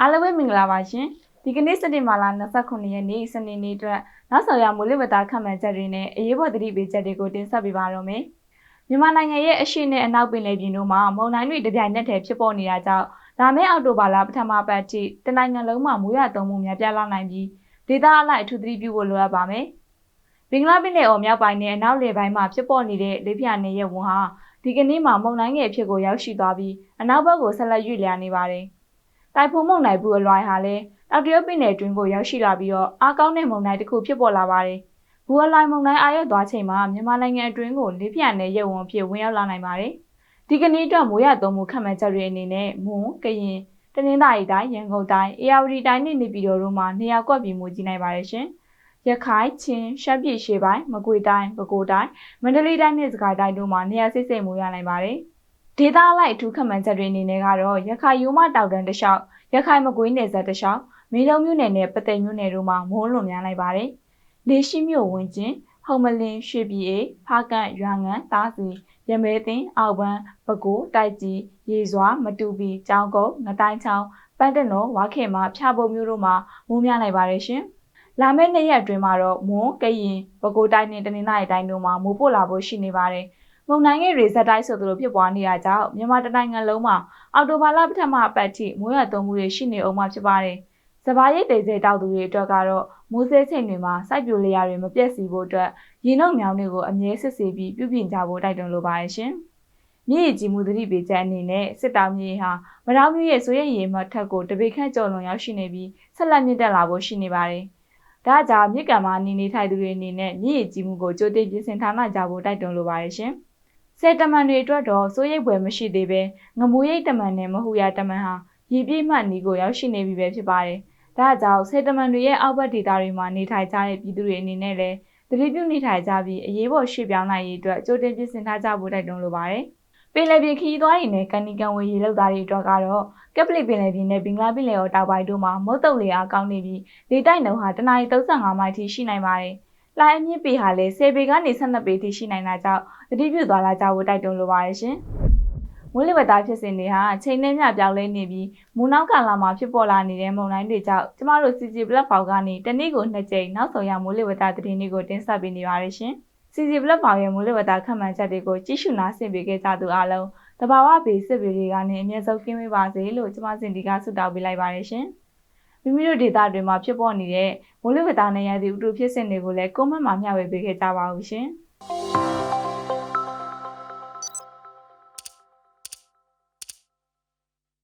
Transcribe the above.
အားလုံးပဲမင်္ဂလာပါရှင်ဒီကနေ့စက်တင်ဘာလ29ရက်နေ့စနေနေ့အတွက်နောက်ဆောင်ရမိုးလေဝသခန့်မှန်းချက်တွေနဲ့အရေးပေါ်သတိပေးချက်တွေကိုတင်ဆက်ပေးပါတော့မယ်မြန်မာနိုင်ငံရဲ့အရှေ့နဲ့အနောက်ပင်လယ်ပြင်တို့မှာမုန်တိုင်းတွေတပြိုင်နက်တည်းဖြစ်ပေါ်နေတာကြောင့်ဒါမဲ့အောက်တိုဘာလပထမပတ်ထိတနိုင်ငံလုံးမှာမိုးရွာသွန်းမှုများပြားလာနိုင်ပြီးဒေသအလိုက်အထူးသတိပြုဖို့လိုအပ်ပါမယ်ဘင်္ဂလားပင်လယ်အော်မြောက်ပိုင်းနဲ့အနောက်လေပိုင်းမှာဖြစ်ပေါ်နေတဲ့လေပြင်းနေရဲ့ဝန်ဟာဒီကနေ့မှာမုန်တိုင်းငယ်ဖြစ်ကိုရောက်ရှိသွားပြီးအနောက်ဘက်ကိုဆက်လက်ရွေ့လျားနေပါတယ်။ တိုင်ဖုန်းမုန်တိုင်းဘူးအလွိုင်းဟာလည်းတောက်တရုတ်ပင်လယ်တွင်းကိုရောက်ရှိလာပြီးတော့အားကောင်းတဲ့မုန်တိုင်းတစ်ခုဖြစ်ပေါ်လာပါတယ်။ဘူးအလွိုင်းမုန်တိုင်းအာရုံသွားချိန်မှာမြန်မာနိုင်ငံအတွင်းကိုလေပြင်းနဲ့ရဲ့ဝန်အဖြစ်ဝင်ရောက်လာနိုင်ပါတယ်။ဒီကနေ့တော့မိုးရသွန်းမှုခံမှန်းချက်တွေအနေနဲ့မွန်ကရင်တနင်္သာရီတိုင်းရန်ကုန်တိုင်းအေရဝတီတိုင်းနဲ့နေပြည်တော်တို့မှာနေရာကွက်ပြီးမူကြီးနိုင်ပါတယ်ရှင်။ရခိုင်ချင်းရှမ်းပြည်ရှေ့ပိုင်းမကွေတိုင်းပဲခူးတိုင်းမန္တလေးတိုင်းနဲ့စကိုင်းတိုင်းတို့မှာနေရာစိတ်စိတ်မူရနိုင်ပါတယ်။ ဒေသလိုက်အထူးခန့်မှန်းချက်တွေအနေနဲ့ကတော့ရခိုင်ရိုးမတောင်တန်းတစ်လျှောက်ရခိုင်မကွေးနယ်စပ်တစ်လျှောက်မင်းလုံးမြို့နယ်နဲ့ပသိမ်မြို့နယ်တို့မှာမိုးလွန်များလိုက်ပါတယ်။လေရှိမြို့ဝင်ကျင်ဟုံမလင်းရွှေပြည်အေဖားကန့်ရွာငံတားစီရမဲသိန်းအောက်ပန်းပဲခူးတိုက်ကြီးရေစွာမတူပီကြောင်ကုန်းငတိုင်းချောင်းပန်းတနော်ဝါခေမဖျားပုံမျိုးတို့မှာမိုးများနိုင်ပါတယ်ရှင်။လာမယ့်နှစ်ရက်အတွင်းမှာတော့မွန်ကရင်ပဲခူးတိုင်းနဲ့တနင်္သာရီတိုင်းတို့မှာမိုးပို့လာဖို့ရှိနေပါတယ်။ မုန်တိုင်းရဲ့ရေစက်တိုင်းဆိုသလိုဖြစ်ပွားနေတာကြောင့်မြန်မာတိုင်းနိုင်ငံလုံးမှာအော်တိုဘာလပထမအပတ်ထိမိုးရွာသွန်းမှုတွေရှိနေအောင်မှာဖြစ်ပါတယ်။စပါးရိတ်တေစေတောက်သူတွေအတွက်ကတော့မိုးစဲချိန်တွေမှာစိုက်ပျိုးလျာတွေမပြတ်စီဖို့အတွက်ရေနှုတ်မြောင်းတွေကိုအမြဲစစ်ဆေးပြီးပြုပြင်ကြဖို့တိုက်တွန်းလိုပါတယ်ရှင်။မြစ်ရည်ကြီးမှုသတိပေးချက်အနေနဲ့စစ်တောင်မြေဟာမတော်မျိုးရဲ့ဆိုရရေမှတ်ထက်ကိုတပိတ်ခန့်ကျော်လွန်ရောက်ရှိနေပြီးဆက်လက်မြင့်တက်လာဖို့ရှိနေပါတယ်။ဒါကြောင့်မြစ်ကံမှာနေနေထိုင်သူတွေအနေနဲ့မြစ်ရည်ကြီးမှုကိုကြိုတင်ပြင်ဆင်ထားနိုင်ကြဖို့တိုက်တွန်းလိုပါတယ်ရှင်။ ဆယ်တမန်တွေအတွက်တော့စိုးရိမ်ပွဲမရှိသေးပဲငမူရိတ်တမန်နဲ့မဟူရတမန်ဟာရေပြည့်မှတ်နီးကိုရောက်ရှိနေပြီပဲဖြစ်ပါတယ်။ဒါကြောင့်ဆယ်တမန်တွေရဲ့အောက်ဘက်ဒေသတွေမှာနေထိုင်ကြတဲ့ပြည်သူတွေအနေနဲ့လည်းတတိပြုနေထိုင်ကြပြီးအရေးပေါ်ရွှေ့ပြောင်းနိုင်ရေးအတွက်ကြိုတင်ပြင်ဆင်ထားကြဖို့တိုက်တွန်းလိုပါတယ်။ပင်လယ်ပြင်ခရီးသွားတွေနဲ့ကန်နီကန်ဝေရေလောက်သားတွေအတွက်ကတော့ကက်ပလစ်ပင်လယ်ပြင်နဲ့ဘင်္ဂလားပင်လယ်အော်တောင်ပိုင်းတို့မှာမုတ်တုပ်လေအားကောင်းနေပြီးလေတိုက်နှုန်းဟာတနအီ35မိုင်ထိရှိနိုင်ပါတယ်။ လိုင်းအမြင့်ပေဟာလည်း10ပေကနေ12ပေထိရှိနိုင်တာကြောင့်တတိပြုသွားလာကြဖို့တိုက်တွန်းလိုပါတယ်ရှင်။မိုးလေဝသဖြစ်စဉ်တွေဟာချိန်နဲ့မျှပြောင်းလဲနေပြီးမူနောက်ကာလမှာဖြစ်ပေါ်လာနေတဲ့မုန်တိုင်းတွေကြောင့်ကျမတို့ CC platform ကနေတနေ့ကိုနှစ်ကြိမ်နောက်ဆုံးရမိုးလေဝသသတင်းတွေကိုတင်ဆက်ပေးနေပါတယ်ရှင်။ CC platform ရဲ့မိုးလေဝသခန့်မှန်းချက်တွေကိုကြည့်ရှုနားဆင်ပေးခဲ့ကြသူအားလုံးတဘာဝဘေးစစ်ဘေးတွေကနေအမြဲဆုံးကင်းဝေးပါစေလို့ကျမစင်ဒီကဆုတောင်းပေးလိုက်ပါတယ်ရှင်။ မိမိတို့ဒေသတွေမှာဖြစ်ပေါ်နေတဲ့မိုးလေဝသနဲ့ရသည့်ဥတုဖြစ်စဉ်တွေကိုလည်းကွန်မန့်မှာမျှဝေပေးခဲ့ကြပါဦးရှင်။